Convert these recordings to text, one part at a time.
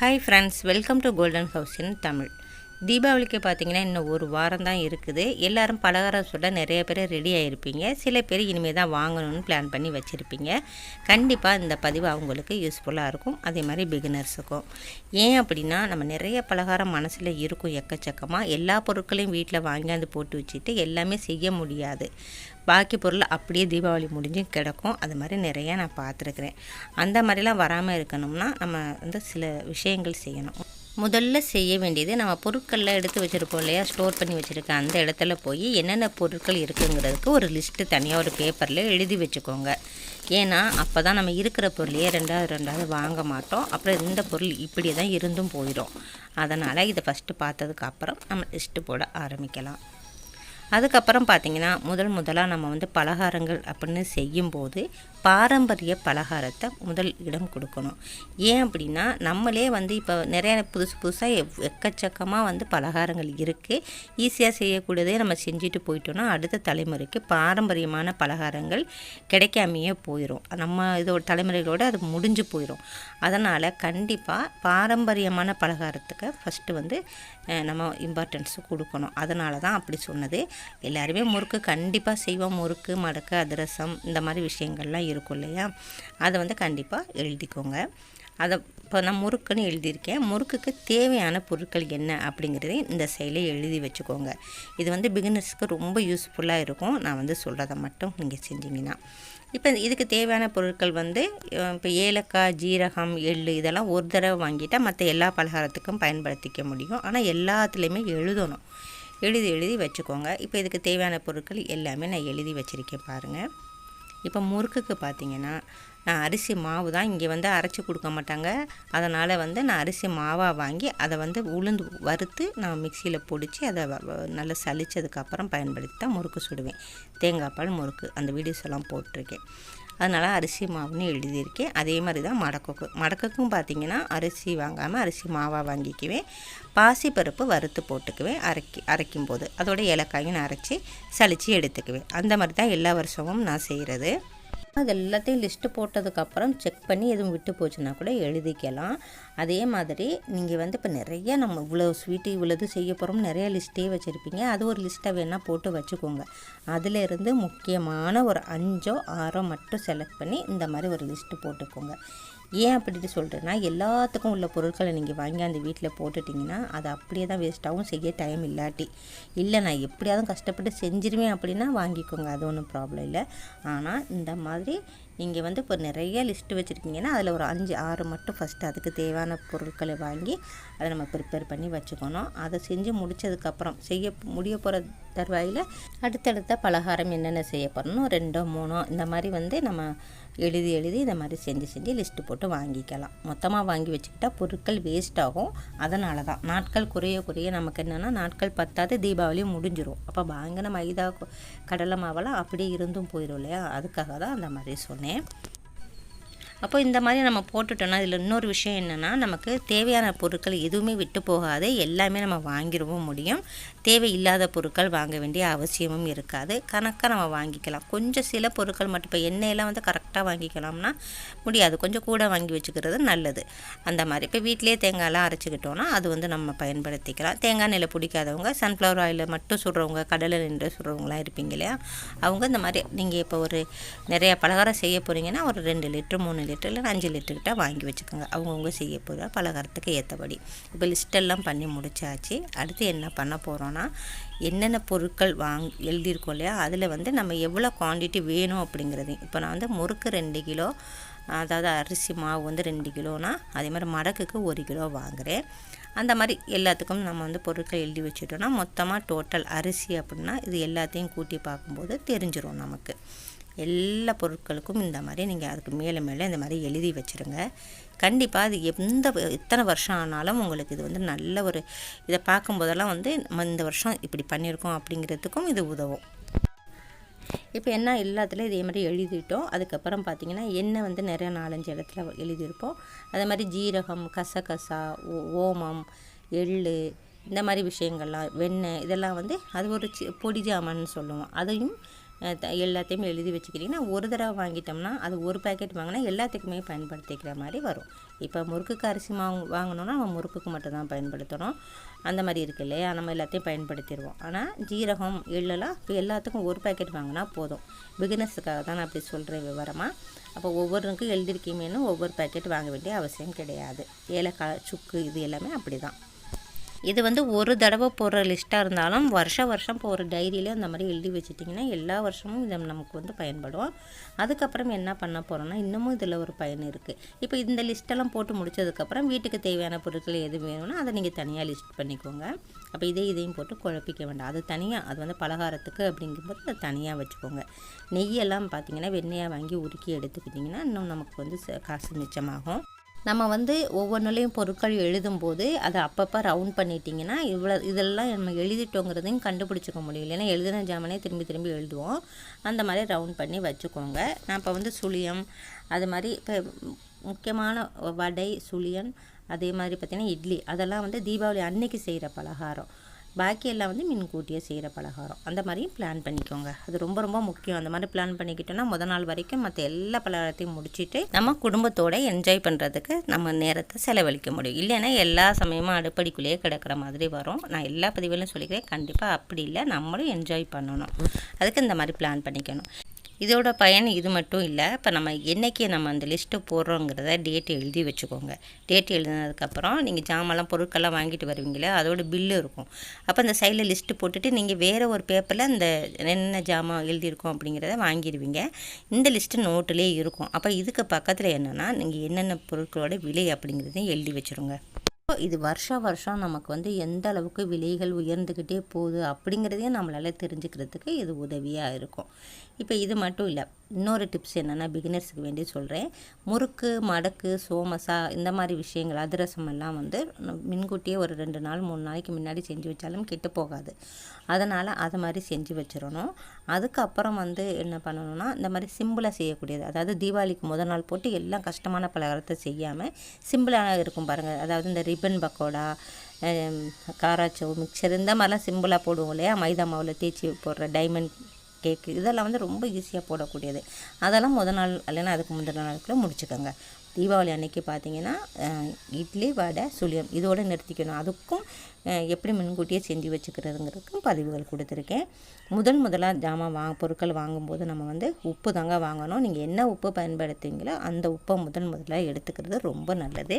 hi friends welcome to golden house in Tamil தீபாவளிக்கு பார்த்தீங்கன்னா இன்னும் ஒரு வாரம் தான் இருக்குது. எல்லாரும் பலகாரம் சுட நிறைய பேர் ரெடி ஆகிருப்பீங்க சில பேர் இனிமேல் தான் வாங்கணும்னு பிளான் பண்ணி வச்சுருப்பீங்க. கண்டிப்பாக இந்த பதிவு அவங்களுக்கு யூஸ்ஃபுல்லாக இருக்கும். அதே மாதிரி பிகினர்ஸுக்கும் ஏன் அப்படின்னா நம்ம நிறைய பலகாரம் மனசில் இருக்கும் எக்கச்சக்கமாக எல்லா பொருட்களையும் வீட்டில் வாங்கியாந்து போட்டு வச்சுட்டு எல்லாமே செய்ய முடியாது. பாக்கி பொருள் அப்படியே தீபாவளி முடிஞ்சு கிடக்கும். அது மாதிரி நிறையா நான் பார்த்துருக்குறேன். அந்த மாதிரிலாம் வராமல் இருக்கணும்னா நம்ம வந்து சில விஷயங்கள் செய்யணும். முதல்ல செய்ய வேண்டியது நம்ம பொருட்களில் எடுத்து வச்சுருப்போம் இல்லையா? ஸ்டோர் பண்ணி வச்சுருக்க அந்த இடத்துல போய் என்னென்ன பொருட்கள் இருக்குங்கிறதுக்கு ஒரு லிஸ்ட்டு தனியாக ஒரு பேப்பரில் எழுதி வச்சுக்கோங்க. ஏன்னா அப்போ தான் நம்ம இருக்கிற பொருளையே ரெண்டாவது ரெண்டாவது வாங்க மாட்டோம். அப்புறம் இந்த பொருள் இப்படி தான் இருந்தும் போயிடும். அதனால் இதை ஃபஸ்ட்டு பார்த்ததுக்கு அப்புறம் நம்ம லிஸ்ட்டு போட ஆரம்பிக்கலாம். அதுக்கப்புறம் பார்த்திங்கன்னா முதல் முதலாக நம்ம வந்து பலகாரங்கள் அப்படின்னு செய்யும்போது பாரம்பரிய பலகாரத்தை முதல் இடம் கொடுக்கணும். ஏன் அப்படின்னா நம்மளே வந்து இப்போ நிறைய புதுசு புதுசாக எவ் எக்கச்சக்கமாக வந்து பலகாரங்கள் இருக்குது ஈஸியாக செய்யக்கூடியதே நம்ம செஞ்சுட்டு போயிட்டோம்னா அடுத்த தலைமுறைக்கு பாரம்பரியமான பலகாரங்கள் கிடைக்காமையே போயிடும் நம்ம இதோட தலைமுறைகளோடு அது முடிஞ்சு போயிடும் அதனால் கண்டிப்பாக பாரம்பரியமான பலகாரத்துக்கு ஃபஸ்ட்டு வந்து நம்ம இம்பார்ட்டன்ஸ் கொடுக்கணும். அதனால தான் அப்படி சொன்னது. எல்லாருமே முறுக்கு கண்டிப்பாக செய்வோம். முறுக்கு மடக்கு அதிரசம் இந்த மாதிரி விஷயங்கள்லாம் இருக்கும் இல்லையா? அதை வந்து கண்டிப்பாக எழுதிக்கோங்க. அதை இப்போ நான் முறுக்குன்னு எழுதியிருக்கேன். முறுக்குக்கு தேவையான பொருட்கள் என்ன அப்படிங்கிறதையும் இந்த செயலை எழுதி வச்சுக்கோங்க. இது வந்து பிகினர்ஸ்க்கு ரொம்ப யூஸ்ஃபுல்லாக இருக்கும். நான் வந்து சொல்கிறத மட்டும் நீங்கள் செஞ்சீங்கன்னா. இப்போ இதுக்கு தேவையான பொருட்கள் வந்து இப்போ ஏலக்காய் ஜீரகம் எள் இதெல்லாம் ஒரு தடவை வாங்கிட்டால் மற்ற எல்லா பலகாரத்துக்கும் பயன்படுத்திக்க முடியும். ஆனால் எல்லாத்துலேயுமே எழுதணும். எழுதி எழுதி வச்சுக்கோங்க. இப்போ இதுக்கு தேவையான பொருட்கள் எல்லாமே நான் எழுதி வச்சுருக்கேன் பாருங்கள் இப்போ முறுக்குக்கு பார்த்தீங்கன்னா நான் அரிசி மாவு தான் இங்கே வந்து அரைச்சி கொடுக்க மாட்டாங்க. அதனால் வந்து நான் அரிசி மாவாக வாங்கி அதை வந்து உளுந்து வறுத்து நான் மிக்சியில் பிடிச்சி அதை நல்லா சளிச்சதுக்கப்புறம் பயன்படுத்தி தான் முறுக்கு சுடுவேன். தேங்காய் பால் முறுக்கு அந்த வீடியோஸ் எல்லாம் போட்டிருக்கேன். அதனால் அரிசி மாவுன்னு எழுதியிருக்கேன். அதே மாதிரி தான் மடக்குக்கு. மடக்கோக்கும் பார்த்திங்கன்னா அரிசி வாங்காமல் அரிசி மாவாக வாங்கிக்குவேன். பாசிப்பருப்பு வறுத்து போட்டுக்குவேன். அரைக்கி அரைக்கும் போது அதோட ஏலக்காயும் நான் அரைச்சி சளிச்சு எடுத்துக்குவேன். அந்த மாதிரி தான் எல்லா வருஷமும் நான் செய்கிறது அது எல்லாத்தையும் லிஸ்ட்டு போட்டதுக்கப்புறம் செக் பண்ணி எதுவும் விட்டு போச்சுன்னா கூட எழுதிக்கலாம். அதே மாதிரி நீங்கள் வந்து இப்போ நிறைய நம்ம இவ்வளோ ஸ்வீட்டு இவ்வளோது செய்ய போகிறோம் நிறைய லிஸ்ட்டே வச்சுருப்பீங்க. அது ஒரு லிஸ்ட்டை வேணால் போட்டு வச்சுக்கோங்க. அதிலிருந்து முக்கியமான ஒரு அஞ்சோ ஆறோ மட்டும் செலக்ட் பண்ணி இந்த மாதிரி ஒரு லிஸ்ட்டு போட்டுக்கோங்க. ஏன் அப்படின்ட்டு சொல்கிறேன்னா எல்லாத்துக்கும் உள்ள பொருட்களை நீங்கள் வாங்கி அந்த வீட்டில் போட்டுட்டிங்கன்னா அது அப்படியே தான் வேஸ்ட்டாகவும் செய்ய டைம் இல்லாட்டி. இல்லை நான் எப்படியாவது கஷ்டப்பட்டு செஞ்சிருவேன் அப்படின்னா வாங்கிக்கோங்க அது ஒன்றும் ப்ராப்ளம் இல்லை. ஆனால் இந்த மாதிரி நீங்கள் வந்து இப்போ நிறைய லிஸ்ட்டு வச்சுருக்கீங்கன்னா அதில் ஒரு அஞ்சு ஆறு மட்டும் ஃபஸ்ட்டு அதுக்கு தேவையான பொருட்களை வாங்கி அதை நம்ம ப்ரிப்பேர் பண்ணி வச்சுக்கணும். அதை செஞ்சு முடித்ததுக்கப்புறம் செய்ய முடிய போகிற தருவாயில் அடுத்தடுத்த பலகாரம் என்னென்ன செய்ய போகிறோம் ரெண்டோ மூணோ இந்த மாதிரி வந்து நம்ம எழுதி எழுதி இந்த மாதிரி செஞ்சு செஞ்சு லிஸ்ட்டு போட்டு வாங்கிக்கலாம். மொத்தமாக வாங்கி வச்சுக்கிட்டால் பொருட்கள் வேஸ்ட் ஆகும். அதனால தான் நாட்கள் குறைய குறைய நமக்கு என்னென்னா நாட்கள் பத்தாது தீபாவளி முடிஞ்சிடும் அப்போ வாங்கின மைதா கடலை மாவெல்லாம் அப்படியே இருந்தும் போயிடும் இல்லையா? அதுக்காக தான் அந்த மாதிரி சொன்னேன். हैं அப்போ இந்த மாதிரி நம்ம போட்டுட்டோம்னா இதில் இன்னொரு விஷயம் என்னென்னா நமக்கு தேவையான பொருட்கள் எதுவுமே விட்டு போகாது. எல்லாமே நம்ம வாங்கிடவும் முடியும். தேவையில்லாத பொருட்கள் வாங்க வேண்டிய அவசியமும் இருக்காது. கணக்காக நம்ம வாங்கிக்கலாம். கொஞ்சம் சில பொருட்கள் மட்டும் இப்போ எண்ணெயெல்லாம் வந்து கரெக்டாக வாங்கிக்கலாம்னா முடியாது. கொஞ்சம் கூட வாங்கி வச்சுக்கிறது நல்லது. அந்த மாதிரி. இப்போ வீட்டிலேயே தேங்காயெல்லாம் அரைச்சிக்கிட்டோன்னா அது வந்து நம்ம பயன்படுத்திக்கலாம். தேங்காய் நெல்லை பிடிக்காதவங்க சன்ஃப்ளவர் ஆயில் மட்டும் சுடுறவங்க கடலை நின்று சுடுறவங்களாம் இருப்பீங்க இல்லையா? அவங்க இந்த மாதிரி நீங்கள் இப்போ ஒரு நிறையா பலகாரம் செய்ய போகிறீங்கன்னா ஒரு ரெண்டு லிட்டர் மூணு லிட்டர் இல்லை அஞ்சு லிட்டர்கிட்ட வாங்கி வச்சுக்கோங்க. அவங்கவுங்க செய்ய போகிற பலகாரத்துக்கு ஏற்றபடி இப்போ லிஸ்ட்டெல்லாம் பண்ணி முடிச்சாச்சு. அடுத்து என்ன பண்ண போகிறோன்னா என்னென்ன பொருட்கள் வாங் எழுதியிருக்கோம் இல்லையா? அதில் வந்து நம்ம எவ்வளோ குவான்டிட்டி வேணும் அப்படிங்கிறது. இப்போ நான் வந்து முறுக்கு ரெண்டு கிலோ அதாவது அரிசி மாவு வந்து ரெண்டு கிலோனா அதே மாதிரி மடக்குக்கு ஒரு கிலோ வாங்குகிறேன் அந்த மாதிரி எல்லாத்துக்கும் நம்ம வந்து பொருட்கள் எழுதி வச்சுட்டோன்னா மொத்தமாக டோட்டல் அரிசி அப்படின்னா இது எல்லாத்தையும் கூட்டி பார்க்கும்போது தெரிஞ்சிடும் நமக்கு. எல்லா பொருட்களுக்கும் இந்த மாதிரி நீங்கள் அதுக்கு மேலே மேலே இந்த மாதிரி எழுதி வச்சுருங்க. கண்டிப்பாக அது எந்த எத்தனை வருஷம் ஆனாலும் உங்களுக்கு இது வந்து நல்ல ஒரு இதை பார்க்கும்போதெல்லாம் வந்து நம்ம இந்த வருஷம் இப்படி பண்ணியிருக்கோம் அப்படிங்கிறதுக்கும் இது உதவும். இப்போ என்ன எல்லாத்துலேயும் இதே மாதிரி எழுதிட்டோம். அதுக்கப்புறம் பார்த்திங்கன்னா எண்ணெய் வந்து நிறைய நாலஞ்சு இடத்துல எழுதியிருப்போம். அதே மாதிரி ஜீரகம் கசகசா ஓமம் எள் இந்த மாதிரி விஷயங்கள்லாம் வெண்ணெய் இதெல்லாம் வந்து அது ஒரு சி பொடி ஜாமான்னு சொல்லுவோம். அதையும் எல்லாத்தையும் எழுதி வச்சுக்கிட்டிங்கன்னா ஒரு தடவை வாங்கிட்டோம்னா அது ஒரு பேக்கெட் வாங்கினா எல்லாத்துக்குமே பயன்படுத்திக்கிற மாதிரி வரும். இப்போ முறுக்குக்கு அரிசி மாவு வாங்கினோன்னா நம்ம முறுக்குக்கு மட்டும்தான் பயன்படுத்தணும். அந்த மாதிரி இருக்கு இல்லையா? நம்ம எல்லாத்தையும் பயன்படுத்திடுவோம். ஆனால் ஜீரகம் எள்ளெல்லாம் இப்போ எல்லாத்துக்கும் ஒரு பேக்கெட் வாங்கினா போதும். பிகினஸுக்காக தான் நான் அப்படி சொல்கிறேன் விவரமாக அப்போ ஒவ்வொருக்கும் எழுதிருக்கீமேனு ஒவ்வொரு பேக்கெட் வாங்க வேண்டிய அவசியம் கிடையாது. ஏலக்காய் சுக்கு இது எல்லாமே அப்படி தான் இது வந்து ஒரு தடவை போடுற லிஸ்ட்டாக இருந்தாலும் வருஷம் வருஷம் போகிற டைரியில் அந்த மாதிரி எழுதி வச்சுட்டிங்கன்னா எல்லா வருஷமும் இதை நமக்கு வந்து பயன்படும். அதுக்கப்புறம் என்ன பண்ண போகிறோன்னா இன்னமும் இதில் ஒரு பயன் இருக்குது இப்போ இந்த லிஸ்ட்டெல்லாம் போட்டு முடிச்சதுக்கப்புறம் வீட்டுக்கு தேவையான பொருட்கள் எது வேணும்னா அதை நீங்கள் தனியாக லிஸ்ட் பண்ணிக்கோங்க. அப்போ இதே இதையும் போட்டு குழப்பிக்க வேண்டாம். அது தனியாக அது வந்து பலகாரத்துக்கு அப்படிங்கும்போது அதை தனியாக வச்சுக்கோங்க. நெய்யெல்லாம் பார்த்தீங்கன்னா வெண்ணெயாக வாங்கி உருக்கி எடுத்துக்கிட்டிங்கன்னா இன்னும் நமக்கு வந்து ச- காசு மிச்சமாகும். நம்ம வந்து ஒவ்வொன்றுலேயும் பொருட்கள் எழுதும்போது அதை அப்பப்போ ரவுண்ட் பண்ணிட்டீங்கன்னா இவ்வளோ இதெல்லாம் நம்ம எழுதிட்டோங்கிறதையும் கண்டுபிடிச்சிக்க முடியும். இல்லைன்னா எழுதின ஜாமனே திரும்பி திரும்பி எழுதுவோம். அந்த மாதிரி ரவுண்ட் பண்ணி வச்சுக்கோங்க. நான் இப்போ வந்து சுழியம் அது மாதிரி இப்போ முக்கியமான வடை சுழியன் அதே மாதிரி பார்த்திங்கன்னா இட்லி அதெல்லாம் வந்து தீபாவளி அன்னைக்கு செய்கிற பலகாரம். பாக்கியெல்லாம் வந்து வந்து முன்கூட்டியே செய்கிற பலகாரம். அந்த மாதிரியும் பிளான் பண்ணிக்கோங்க. அது ரொம்ப ரொம்ப முக்கியம். அந்த மாதிரி பிளான் பண்ணிக்கிட்டோன்னா முத நாள் வரைக்கும் மற்ற எல்லா பலகாரத்தையும் முடிச்சுட்டு நம்ம குடும்பத்தோட என்ஜாய் பண்ணுறதுக்கு நம்ம நேரத்தை செலவழிக்க முடியும். இல்லைன்னா எல்லா சமயமும் அடுப்படிக்குள்ளேயே கிடக்கிற மாதிரி வரும். நான் எல்லா பதிவுகளும் சொல்லிக்கிறேன். கண்டிப்பாக அப்படி இல்லை. நம்மளும் என்ஜாய் பண்ணணும். அதுக்கு இந்த மாதிரி பிளான் பண்ணிக்கணும். இதோட பயன் இது மட்டும் இல்லை. இப்போ நம்ம என்றைக்கு நம்ம அந்த லிஸ்ட்டு போடுறோங்கிறத டேட் எழுதி வச்சுக்கோங்க. டேட் எழுதினதுக்கப்புறம் நீங்கள் ஜாமான்லாம் பொருட்கள்லாம் வாங்கிட்டு வருவீங்களே அதோட பில்லு இருக்கும். அப்போ அந்த சைடில் லிஸ்ட்டு போட்டுட்டு நீங்கள் வேறு ஒரு பேப்பரில் அந்த என்ன ஜாமான் எழுதியிருக்கோம் அப்படிங்கிறத வாங்கிடுவீங்க இந்த லிஸ்ட்டு நோட்டிலே இருக்கும். அப்போ இதுக்கு பக்கத்தில் என்னென்னா நீங்கள் என்னென்ன பொருட்களோட விலை அப்படிங்கிறதையும் எழுதி வச்சுருங்க. இது வருஷா வருஷம் நமக்கு வந்து எந்த அளவுக்கு விலைகள் உயர்ந்துக்கிட்டே போகுது அப்படிங்கிறதையும் நம்மளால் தெரிஞ்சுக்கிறதுக்கு இது உதவியாக இருக்கும். இப்போ இது மட்டும் இல்லை இன்னொரு டிப்ஸ் என்னென்னா பிகினர்ஸுக்கு வேண்டி சொல்கிறேன் முறுக்கு மடக்கு சோமசா இந்த மாதிரி விஷயங்கள் அதிரசம் எல்லாம் வந்து முன்கூட்டியே ஒரு ரெண்டு நாள் மூணு நாளைக்கு முன்னாடி செஞ்சு வச்சாலும் கெட்டு போகாது. அதனால் அதை மாதிரி செஞ்சு வச்சிடணும். அதுக்கப்புறம் வந்து என்ன பண்ணணும்னா இந்த மாதிரி சிம்பிளாக செய்யக்கூடியது. அதாவது தீபாவளிக்கு முதல் நாள் போட்டு எல்லாம் கஷ்டமான பலகாரத்தை செய்யாமல் சிம்பிளாக இருக்கும் பாருங்கள் அதாவது இந்த ரிப்பன் பக்கோடா ஹம், காராச்சோ மிக்சர் இந்த மாதிரிலாம் சிம்பிளாக போடுவோம் இல்லையா? மைதா மாவில் தேய்ச்சி போடுற டைமண்ட் கேக்கு. இதெல்லாம் வந்து ரொம்ப ஈஸியாக போடக்கூடியது. அதெல்லாம் முத நாள் இல்லைன்னா அதுக்கு முந்தின நாளுக்குள்ளே முடிச்சுக்கோங்க. தீபாவளி அன்னைக்கு பார்த்தீங்கன்னா இட்லி வடை சுழியம் இதோடு நிறுத்திக்கணும். அதுக்கும் எப்படி முன்கூட்டியே செஞ்சு வச்சுக்கிறதுங்கிறதுக்கும் பதிவுகள் கொடுத்துருக்கேன். முதல் முதலாக ஜாமான் வாங்க பொருட்கள் வாங்கும்போது நம்ம வந்து உப்பு தாங்க வாங்கணும். நீங்கள் என்ன உப்பு பயன்படுத்துவீங்களோ அந்த உப்பை முதல் முதலாக எடுத்துக்கிறது ரொம்ப நல்லது.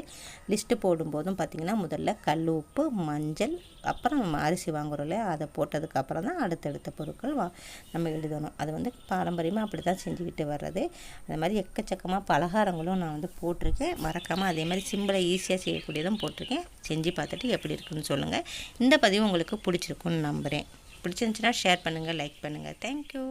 லிஸ்ட்டு போடும்போதும் பார்த்திங்கன்னா முதல்ல கல் உப்பு மஞ்சள் அப்புறம் நம்ம அரிசி வாங்குறோம்ல அதை போட்டதுக்கப்புறம் தான் அடுத்தடுத்த பொருட்கள் வா நம்ம எழுதணும். அது வந்து பாரம்பரியமாக அப்படி தான் செஞ்சுக்கிட்டு வர்றது. அது மாதிரி எக்கச்சக்கமாக பலகாரங்களும் நான் வந்து போட்டிருக்கேன். மறக்காமல் அதே மாதிரி சிம்பிளாக ஈஸியாக செய்யக்கூடியதும் போட்டிருக்கேன். செஞ்சு பார்த்துட்டு எப்படி இருக்குன்னு சொல்லுங்கள் இந்த பதிவு உங்களுக்கு பிடிச்சிருக்குன்னு நம்புகிறேன் பிடிச்சிருந்துச்சுன்னா ஷேர் பண்ணுங்கள் லைக் பண்ணுங்கள் தேங்க்யூ